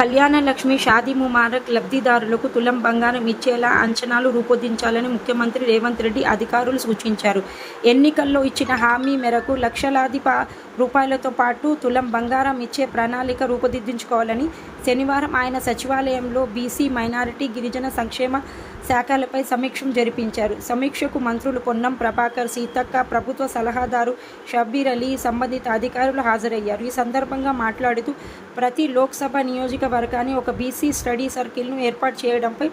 కళ్యాణ లక్ష్మి షాదీ ముమారక్ లబ్ధిదారులకు తులం బంగారం ఇచ్చేలా అంచనాలు రూపొందించాలని ముఖ్యమంత్రి రేవంత్ రెడ్డి అధికారులు సూచించారు. ఎన్నికల్లో ఇచ్చిన హామీ మేరకు లక్షలాది రూపాయలతో పాటు తులం బంగారం ఇచ్చే ప్రణాళిక రూపొందించుకోవాలని శనివారం ఆయన సచివాలయంలో బీసీ మైనారిటీ గిరిజన సంక్షేమ శాఖలపై సమీక్ష జరిపించారు. సమీక్షకు మంత్రులు పొన్నం ప్రభాకర్ సీతక్క ప్రభుత్వ సలహాదారు షబ్బీర్ అలీ సంబంధిత అధికారులు హాజరయ్యారు. ఈ సందర్భంగా మాట్లాడుతూ ప్రతి లోక్సభ నియోజక నియోజకవర్గాన్ని ఒక బీసీ స్టడీ సర్కిల్ను ఏర్పాటు చేయడంపై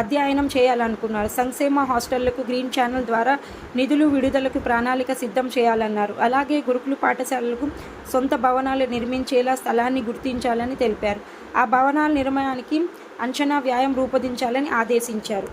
అధ్యయనం చేయాలనుకున్నారు. సంక్షేమ హాస్టళ్ళకు గ్రీన్ ఛానల్ ద్వారా నిధులు విడుదలకు ప్రణాళిక సిద్ధం చేయాలన్నారు. అలాగే గురుకుల పాఠశాలలకు సొంత భవనాలు నిర్మించేలా స్థలాన్ని గుర్తించాలని తెలిపారు. ఆ భవనాల నిర్మాణానికి అంచనా వ్యాయం రూపొందించాలని ఆదేశించారు.